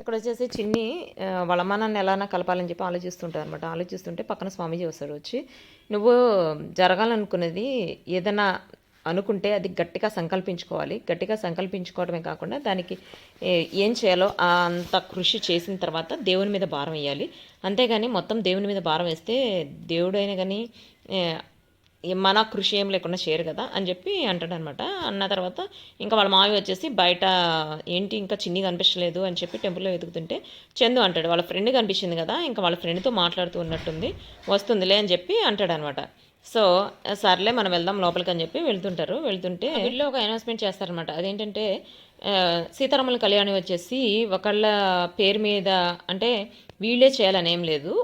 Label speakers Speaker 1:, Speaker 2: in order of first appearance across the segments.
Speaker 1: ఇక్కడ వచ్చేసి చిన్ని ఆ, వాళ్ళ ఎలానా కలపాలని చెప్పి ఆలోచిస్తుంటారు అనమాట ఆలోచిస్తుంటే పక్కన స్వామీజీ వస్తాడు వచ్చి నువ్వు జరగాలనుకున్నది ఏదైనా అనుకుంటే అది గట్టిగా సంకల్పించుకోవాలి. గట్టిగా సంకల్పించుకోవడమే కాకుండా దానికి ఏం చేయాలో అంత కృషి చేసిన తర్వాత దేవుని మీద భారం వేయాలి. అంతేగాని మొత్తం దేవుని మీద భారం వేస్తే దేవుడైనా కానీ మన కృషి ఏం లేకుండా చేయరు కదా అని చెప్పి అంటాడు అనమాట అన్న తర్వాత ఇంకా వాళ్ళ మావి వచ్చేసి బయట ఏంటి ఇంకా చిన్ని కనిపించలేదు అని చెప్పి టెంపుల్లో వెతుకుతుంటే చందు అంటాడు. వాళ్ళ ఫ్రెండ్ కనిపించింది కదా ఇంకా వాళ్ళ ఫ్రెండ్తో మాట్లాడుతూ ఉన్నట్టుంది. వస్తుందిలే అని చెప్పి అంటాడు అనమాట సో సర్లే మనం వెళ్దాం లోపలికి అని చెప్పి వెళ్తుంటారు. వెళ్తుంటే వీళ్ళు ఒక అనౌన్స్మెంట్ చేస్తారనమాట. అదేంటంటే సీతారాముల కళ్యాణి వచ్చేసి ఒకళ్ళ పేరు మీద అంటే వీళ్ళే చేయాలని ఏం లేదు.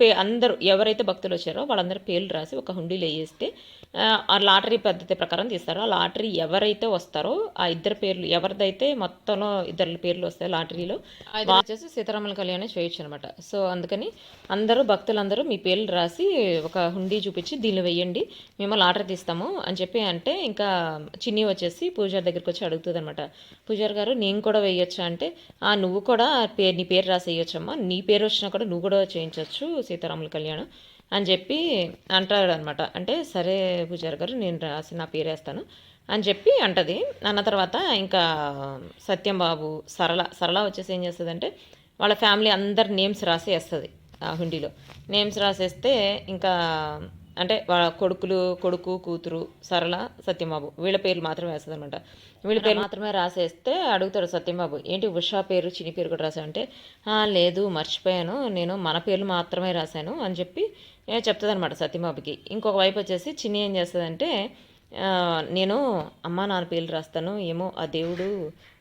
Speaker 1: పే అందరూ ఎవరైతే భక్తులు వచ్చారో వాళ్ళందరూ పేర్లు రాసి ఒక హుండీలో వేస్తే ఆ, లాటరీ పద్ధతి ప్రకారం తీస్తారు. ఆ లాటరీ ఎవరైతే వస్తారో ఆ ఇద్దరు పేర్లు ఎవరిదైతే మొత్తంలో ఇద్దరు పేర్లు వస్తాయి లాటరీలో వచ్చేసి సీతారాముల కళ్యాణం చేయొచ్చు అనమాట సో అందుకని అందరూ భక్తులందరూ మీ పేర్లు రాసి ఒక హుండీ చూపించి దీనిలో వెయ్యండి మేము లాటరీ తీస్తాము అని చెప్పి అంటే ఇంకా చిన్ని వచ్చేసి పూజారి దగ్గరికి వచ్చి అడుగుతుంది అనమాట పూజారి గారు నేను కూడా వేయొచ్చా అంటే ఆ నువ్వు కూడా పేరు నీ పేరు రాసి వేయొచ్చమ్మా నీ పేరు వచ్చినా కూడా నువ్వు కూడా చేయించవచ్చు సీతారాముల కళ్యాణం అని చెప్పి అంటాడనమాట అంటే సరే పూజారి గారు నేను రాసి నా పేరేస్తాను అని చెప్పి అంటది. అన్న తర్వాత ఇంకా సత్యం బాబు సరళ సరళ వచ్చేసి ఏం చేస్తుందంటే వాళ్ళ ఫ్యామిలీ అందరి నేమ్స్ రాసి వేస్తుంది ఆ హుండీలో. నేమ్స్ రాసేస్తే ఇంకా అంటే వాళ్ళ కొడుకులు కొడుకు కూతురు సరళ సత్యబాబు వీళ్ళ పేర్లు మాత్రమే వేస్తుంది అనమాట వీళ్ళ పేరు మాత్రమే రాసేస్తే అడుగుతాడు సత్యబాబు ఏంటి ఉషా పేరు చిని పేరు కూడా రాసావు అంటే "ఆ, లేదు మర్చిపోయాను నేను మన పేర్లు మాత్రమే రాశాను అని చెప్పి చెప్తుంది అనమాట సత్యబాబుకి. ఇంకొక వైపు వచ్చేసి చిన్ని ఏం చేస్తుందంటే నేను అమ్మా నాన్న పేర్లు రాస్తాను ఏమో ఆ దేవుడు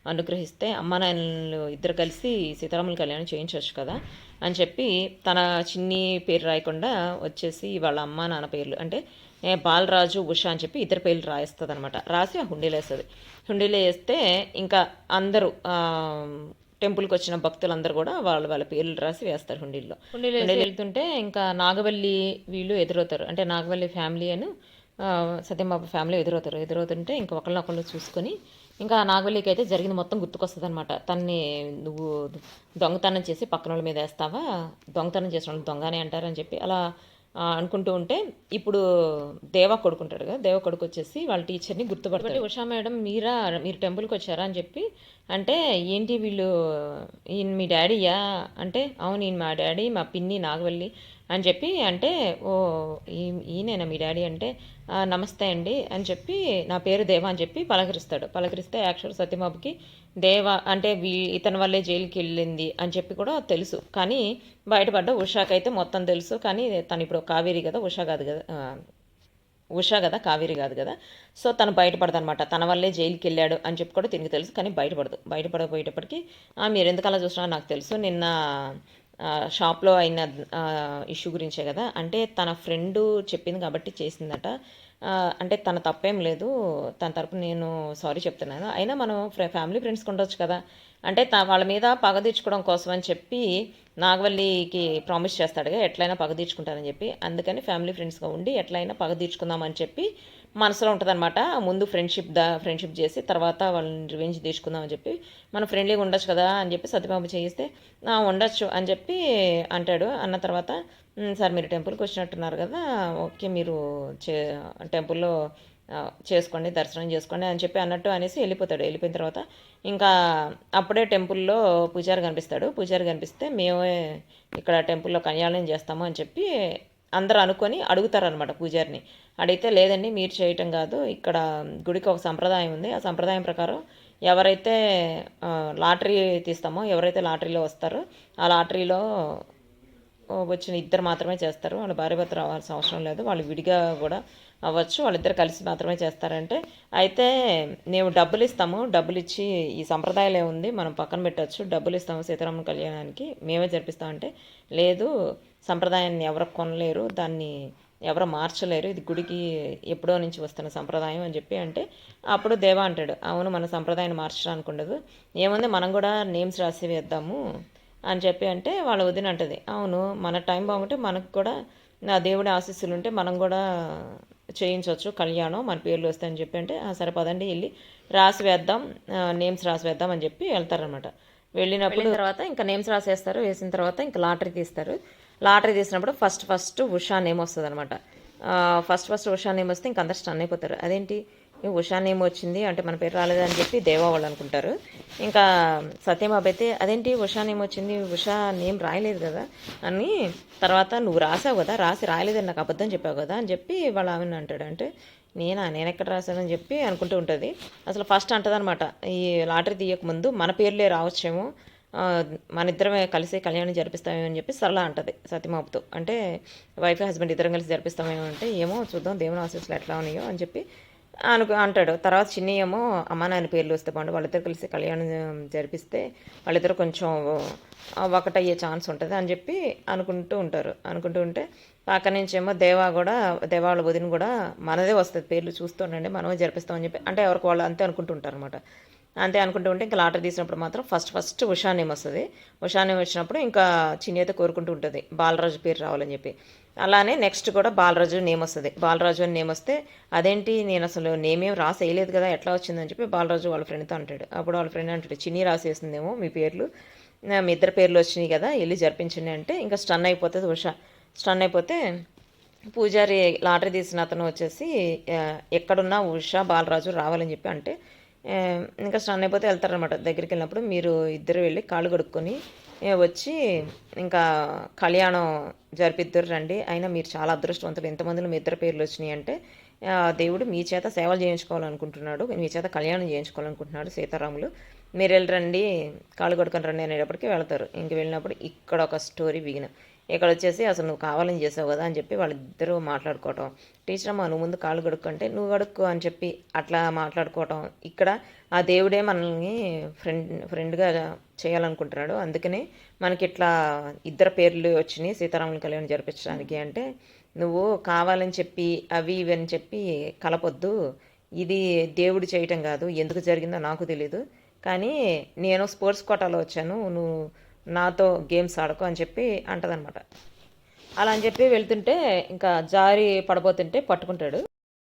Speaker 1: అనుగ్రహిస్తే అమ్మా నాన్నలు ఇద్దరు కలిసి సీతారాముల కళ్యాణం చేయించవచ్చు కదా అని చెప్పి తన చిన్ని పేరు రాయకుండా వచ్చేసి వాళ్ళ అమ్మా నాన్న పేర్లు అంటే బాలరాజు ఉష అని చెప్పి ఇద్దరు పేర్లు రాయిస్తుంది అనమాట రాసి ఆ హుండీలో వేస్తుంది. హుండీలో వేస్తే ఇంకా అందరూ టెంపుల్కి వచ్చిన భక్తులందరూ కూడా వాళ్ళ వాళ్ళ పేర్లు రాసి వేస్తారు హుండీల్లో. హుండీలో వెళ్తుంటే ఇంకా నాగవల్లి వీళ్ళు ఎదురవుతారు. అంటే నాగవల్లి ఫ్యామిలీ అని సత్యంబాబు ఫ్యామిలీ ఎదురవుతారు. ఎదురవుతుంటే ఇంకా ఒకళ్ళొకళ్ళు చూసుకొని ఇంకా నాగవల్లికి అయితే జరిగింది మొత్తం గుర్తుకొస్తుంది అనమాట తన్ని నువ్వు దొంగతనం చేసి పక్కన వాళ్ళ మీద వేస్తావా? దొంగతనం చేసిన వాళ్ళు దొంగనే అంటారని చెప్పి. అలా అనుకుంటూ ఉంటే ఇప్పుడు దేవా కొడుకుంటాడు కదా దేవ కొడుకు వచ్చేసి వాళ్ళ టీచర్ని గుర్తుపడతాడు. ఉషా మేడం మీరా మీరు టెంపుల్కి వచ్చారా అని చెప్పి అంటే ఏంటి వీళ్ళు ఈయన మీ డాడీయా అంటే అవును ఈయన మా డాడీ మా పిన్ని నాగవల్లి అని చెప్పి అంటే ఓ ఈయనేనా మీ డాడీ అంటే నమస్తే అండి అని చెప్పి నా పేరు దేవా అని చెప్పి పలకరిస్తాడు. పలకరిస్తే యాక్చువల్ సత్యబాబుకి దేవా అంటే వీ ఇతని వల్లే జైలుకి వెళ్ళింది అని చెప్పి కూడా తెలుసు. కానీ బయటపడ్డ ఉషాకైతే మొత్తం తెలుసు. కానీ తను ఇప్పుడు కావేరి కదా ఉషా కాదు కదా ఉషా కదా కావేరి కాదు కదా. సో తను బయటపడదనమాట తన వల్లే జైలుకి వెళ్ళాడు అని చెప్పి కూడా తిరిగి తెలుసు. కానీ బయటపడదు. బయటపడపోయేటప్పటికి "ఆ, మీరు ఎందుకు అలా చూసినా నాకు తెలుసు. నిన్న షాప్లో అయిన ఇష్యూ గురించే కదా. అంటే తన ఫ్రెండ్ చెప్పింది కాబట్టి చేసిందట. అంటే తన తప్పేం లేదు. తన తరపున నేను సారీ చెప్తున్నాను. అయినా మనం ఫ్రె- ఫ్యామిలీ ఫ్రెండ్స్ ఉండొచ్చు కదా. అంటే తా వాళ్ళ మీద పగ తీర్చుకోవడం కోసం అని చెప్పి నాగవల్లికి ప్రామిస్ చేస్తాడుగా ఎట్లయినా పగ తీర్చుకుంటానని చెప్పి. అందుకని ఫ్యామిలీ ఫ్రెండ్స్గా ఉండి ఎట్లయినా పగ తీర్చుకుందామని చెప్పి మనసులో ఉంటుందన్నమాట. ముందు ఫ్రెండ్షిప్ దా ఫ్రెండ్షిప్ చేసి తర్వాత వాళ్ళని రివెంజ్ తీసుకుందామని చెప్పి మనం ఫ్రెండ్లీగా ఉండొచ్చు కదా అని చెప్పి సత్యబాబు చేయిస్తే ఉండొచ్చు అని చెప్పి అంటాడు. అన్న తర్వాత సార్ మీరు టెంపుల్కి వచ్చినట్టున్నారు కదా ఓకే మీరు చే టెంపుల్లో చేసుకోండి దర్శనం చేసుకోండి అని చెప్పి అన్నట్టు అనేసి వెళ్ళిపోతాడు. వెళ్ళిపోయిన తర్వాత ఇంకా అప్పుడే టెంపుల్లో పూజారి కనిపిస్తాడు. పూజారి కనిపిస్తే మేమే ఇక్కడ టెంపుల్లో కన్యాలయం చేస్తాము అని చెప్పి అందరూ అనుకొని అడుగుతారనమాట పూజారిని. అడిగితే లేదండి మీరు చేయటం కాదు. ఇక్కడ గుడికి ఒక సంప్రదాయం ఉంది. ఆ సంప్రదాయం ప్రకారం ఎవరైతే లాటరీ తీస్తామో ఎవరైతే లాటరీలో వస్తారో ఆ లాటరీలో వచ్చిన ఇద్దరు మాత్రమే చేస్తారు. వాళ్ళ భార్య భర్త రావాల్సిన అవసరం లేదు. వాళ్ళు విడిగా కూడా అవ్వచ్చు. వాళ్ళిద్దరు కలిసి మాత్రమే చేస్తారంటే. అయితే మేము డబ్బులు ఇస్తాము. డబ్బులు ఇచ్చి ఈ సంప్రదాయాలే ఏముంది మనం పక్కన పెట్టచ్చు. డబ్బులు ఇస్తాము సీతారామ కళ్యాణానికి. మేమే జరిపిస్తామంటే లేదు. సంప్రదాయాన్ని ఎవరు కొనలేరు. దాన్ని ఎవరు మార్చలేరు. ఇది గుడికి ఎప్పుడో నుంచి వస్తున్న సంప్రదాయం అని చెప్పి అంటే అప్పుడు దేవా అంటాడు అవును మన సంప్రదాయాన్ని మార్చడానికి ఉండదు. ఏముంది మనం కూడా నేమ్స్ రాసి వేద్దాము అని చెప్పి అంటే వాళ్ళ వదిన అంటది అవును మన టైం బాగుంటే మనకు కూడా నా దేవుడి ఆశీస్సులు ఉంటే మనం కూడా చేయించవచ్చు. కళ్యాణం మన పేర్లు వస్తాయని చెప్పి అంటే "ఆ, సరే పదండి వెళ్ళి రాసి వేద్దాం నేమ్స్ రాసి వేద్దాం అని చెప్పి వెళ్తారనమాట వెళ్ళినప్పుడు తర్వాత ఇంకా నేమ్స్ రాసేస్తారు వేసిన తర్వాత ఇంకా లాటరీ తీస్తారు లాటరీ తీసినప్పుడు ఫస్ట్ ఫస్ట్ ఉషా నేమ్ వస్తుంది అనమాట ఫస్ట్ ఫస్ట్ ఉషా నేమ్ వస్తే ఇంకా అందరు స్టన్ అయిపోతారు. అదేంటి? ఉషా నేమ్ వచ్చింది అంటే మన పేరు రాలేదని చెప్పి దేవా వాళ్ళు అనుకుంటారు. ఇంకా సత్యబాబు అయితే అదేంటి ఉషా నేమ్ వచ్చింది? ఉషా నేమ్ రాయలేదు కదా అని తర్వాత నువ్వు రాసావు కదా రాసి రాయలేదని నాకు అబద్ధం చెప్పావు కదా అని చెప్పి వాళ్ళ ఆమెను అంటాడు. అంటే నేనా? నేను ఎక్కడ రాశానని చెప్పి అనుకుంటూ ఉంటుంది. అసలు ఫస్ట్ అంటదనమాట ఈ లాటరీ తీయక ముందు మన పేర్లే రావచ్చేమో మన ఇద్దరమే కలిసి కళ్యాణం జరిపిస్తామేమో అని చెప్పి సరళ అంటది సత్యమాపుతో. అంటే వైఫ్ హస్బెండ్ ఇద్దరం కలిసి జరిపిస్తామేమో అంటే ఏమో చూద్దాం దేవుని ఆశీస్సులు ఎట్లా ఉన్నాయో అని చెప్పి అనుకు అంటాడు. తర్వాత చిన్ని ఏమో అమ్మ నాయన పేర్లు వస్తే బాగుండు వాళ్ళిద్దరు కలిసి కళ్యాణం జరిపిస్తే వాళ్ళిద్దరు కొంచెం ఒకటయ్యే ఛాన్స్ ఉంటుంది అని చెప్పి అనుకుంటూ ఉంటారు. అనుకుంటూ ఉంటే పక్క నుంచి ఏమో దేవా కూడా దేవాళ్ళ వదిన కూడా మనదే వస్తుంది పేర్లు చూస్తుండండి మనమే జరిపిస్తామని చెప్పి అంటే ఎవరికి వాళ్ళు అంతే అనుకుంటుంటారు అనమాట అంతే అనుకుంటూ ఉంటే ఇంకా లాటరీ తీసినప్పుడు మాత్రం ఫస్ట్ ఫస్ట్ ఉషా నేమ్ వస్తుంది. ఉషా నేమ్ వచ్చినప్పుడు ఇంకా చిన్ని అయితే కోరుకుంటూ ఉంటుంది. బాలరాజు పేరు రావాలని చెప్పి. అలానే నెక్స్ట్ కూడా బాలరాజు నేమ్ వస్తుంది. బాలరాజు అని నేమ్ వస్తే అదేంటి నేను అసలు నేమ్ ఏం రాసి వేయలేదు కదా ఎట్లా వచ్చిందని చెప్పి బాలరాజు వాళ్ళ ఫ్రెండ్తో అంటాడు. అప్పుడు వాళ్ళ ఫ్రెండ్ అంటాడు చిన్ని రాసేసిందేమో మీ పేర్లు. మీ ఇద్దరు పేర్లు వచ్చినాయి కదా వెళ్ళి జరిపించండి అంటే ఇంకా స్టన్ అయిపోతుంది ఉషా. స్టన్ అయిపోతే పూజారి లాటరీ తీసిన అతను వచ్చేసి ఎక్కడున్నా ఉషా బాలరాజు రావాలని చెప్పి అంటే ఇంకా స్టన్ అయిపోతే వెళ్తారనమాట దగ్గరికి వెళ్ళినప్పుడు మీరు ఇద్దరు వెళ్ళి కాళ్ళు కడుక్కొని వచ్చి ఇంకా కళ్యాణం జరిపిద్దరు రండి. అయినా మీరు చాలా అదృష్టవంతులు. ఎంతమందిలో మీ ఇద్దరు పేర్లు వచ్చినాయి అంటే ఆ, దేవుడు మీ చేత సేవలు చేయించుకోవాలనుకుంటున్నాడు. మీ చేత కళ్యాణం చేయించుకోవాలనుకుంటున్నాడు సీతారాములు. మీరు వెళ్ళి రండి కాళ్ళు కొడుకొని రండి అనేటప్పటికి వెళ్తారు. ఇంక వెళ్ళినప్పుడు ఇక్కడ ఒక స్టోరీ బిగిన. ఇక్కడ వచ్చేసి అసలు నువ్వు కావాలని చేసావు కదా అని చెప్పి వాళ్ళిద్దరూ మాట్లాడుకోవటం. టీచర్ అమ్మ నువ్వు ముందు కాళ్ళు కడుక్కుంటే నువ్వు కడుక్కు అని చెప్పి అట్లా మాట్లాడుకోవటం. ఇక్కడ ఆ దేవుడే మనల్ని ఫ్రెండ్ ఫ్రెండ్గా చేయాలనుకుంటున్నాడు. అందుకనే మనకి ఇట్లా ఇద్దరు పేర్లు వచ్చినాయి. సీతారాముల కళ్యాణం జరిపించడానికి అంటే నువ్వు కావాలని చెప్పి అవి ఇవి అని చెప్పి కలపొద్దు. ఇది దేవుడు చేయటం కాదు. ఎందుకు జరిగిందో నాకు తెలీదు. కానీ నేను స్పోర్ట్స్ కోటాలో వచ్చాను. నువ్వు నాతో గేమ్స్ ఆడకు అని చెప్పి అంటదనమాట. అలా అని చెప్పి వెళ్తుంటే ఇంకా జారి పడబోతుంటే పట్టుకుంటాడు.